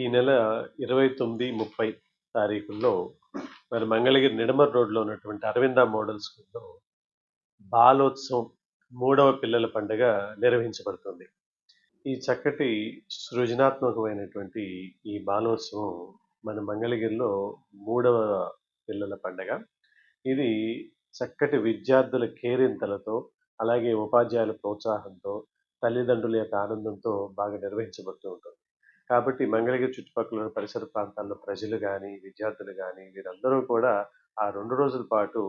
ఈ నెల ఇరవై తొమ్మిది ముప్పై తారీఖుల్లో మరి మంగళగిరి నిడమర్ రోడ్లో ఉన్నటువంటి అరవింద మోడల్ స్కూల్లో బాలోత్సవం మూడవ పిల్లల పండుగ నిర్వహించబడుతుంది. ఈ చక్కటి సృజనాత్మకమైనటువంటి ఈ బాలోత్సవం మన మంగళగిరిలో మూడవ పిల్లల పండుగ. ఇది చక్కటి విద్యార్థుల కేరింతలతో అలాగే ఉపాధ్యాయుల ప్రోత్సాహంతో తల్లిదండ్రుల యొక్క ఆనందంతో బాగా నిర్వహించబడుతూ ఉంటుంది. కాబట్టి మంగళగిరి చుట్టుపక్కల ఉన్న పరిసర ప్రాంతాల్లో ప్రజలు కానీ విద్యార్థులు కానీ వీరందరూ కూడా ఆ రెండు రోజుల పాటు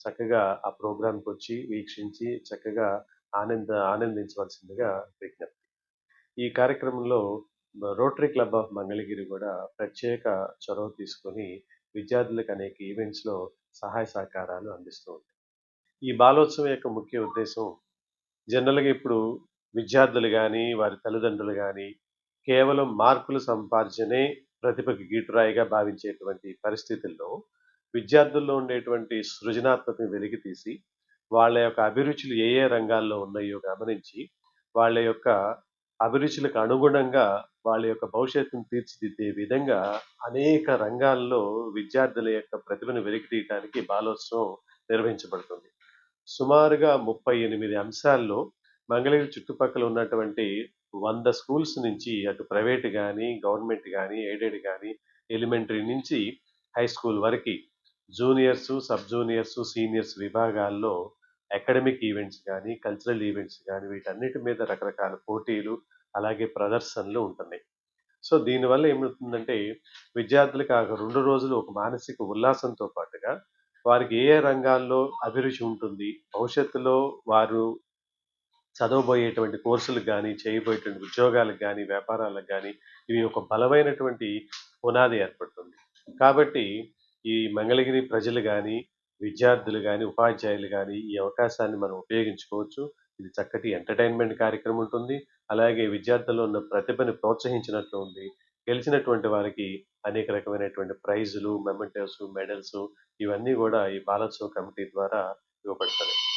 చక్కగా ఆ ప్రోగ్రాంకి వచ్చి వీక్షించి చక్కగా ఆనంద ఆనందించవలసిందిగా విజ్ఞప్తి. ఈ కార్యక్రమంలో రోటరీ క్లబ్ ఆఫ్ మంగళగిరి కూడా ప్రత్యేక చొరవ తీసుకొని విద్యార్థులకు అనేక ఈవెంట్స్లో సహాయ సహకారాలు అందిస్తూ ఉంటాయి ఈ బాలోత్సవం యొక్క ముఖ్య ఉద్దేశం జనరల్గా ఇప్పుడు విద్యార్థులు కానీ వారి తల్లిదండ్రులు కానీ కేవలం మార్కులు సంపార్జనే ప్రతిభకి గీటురాయిగా భావించేటువంటి పరిస్థితుల్లో విద్యార్థుల్లో ఉండేటువంటి సృజనాత్మకతను వెలికి తీసి వాళ్ళ యొక్క అభిరుచులు ఏ ఏ రంగాల్లో ఉన్నాయో గమనించి వాళ్ళ యొక్క అభిరుచులకు అనుగుణంగా వాళ్ళ యొక్క భవిష్యత్తును తీర్చిదిద్దే విధంగా అనేక రంగాల్లో విద్యార్థుల యొక్క ప్రతిభను వెలికి తీయడానికి బాలోత్సవం నిర్వహించబడుతుంది. సుమారుగా ముప్పై ఎనిమిది అంశాల్లో మంగళగిరి చుట్టుపక్కల ఉన్నటువంటి వంద స్కూల్స్ నుంచి అటు ప్రైవేట్ కానీ గవర్నమెంట్ కానీ ఎయిడెడ్ కానీ ఎలిమెంటరీ నుంచి హై స్కూల్ వరకు జూనియర్స్ సబ్ జూనియర్స్ సీనియర్స్ విభాగాల్లో అకాడమిక్ ఈవెంట్స్ కానీ కల్చరల్ ఈవెంట్స్ కానీ వీటన్నిటి మీద రకరకాల పోటీలు అలాగే ప్రదర్శనలు ఉంటున్నాయి. సో దీనివల్ల ఏమవుతుందంటే విద్యార్థులకు ఆ రెండు రోజులు ఒక మానసిక ఉల్లాసంతో పాటుగా వారికి ఏ రంగాల్లో అభిరుచి ఉంటుంది భవిష్యత్తులో వారు చదవబోయేటువంటి కోర్సులకు కానీ చేయబోయేటువంటి ఉద్యోగాలకు కానీ వ్యాపారాలకు కానీ ఇవి ఒక బలమైనటువంటి పునాది ఏర్పడుతుంది. కాబట్టి ఈ మంగళగిరి ప్రజలు కానీ విద్యార్థులు కానీ ఉపాధ్యాయులు కానీ ఈ అవకాశాన్ని మనం ఉపయోగించుకోవచ్చు. ఇది చక్కటి ఎంటర్టైన్మెంట్ కార్యక్రమం ఉంటుంది. అలాగే విద్యార్థుల్లో ఉన్న ప్రతిభను ప్రోత్సహించినట్లు ఉంది. గెలిచినటువంటి వారికి అనేక రకమైనటువంటి ప్రైజులు మెమెంటోస్ మెడల్స్ ఇవన్నీ కూడా ఈ బాలోత్సవ కమిటీ ద్వారా ఇవ్వబడతాయి.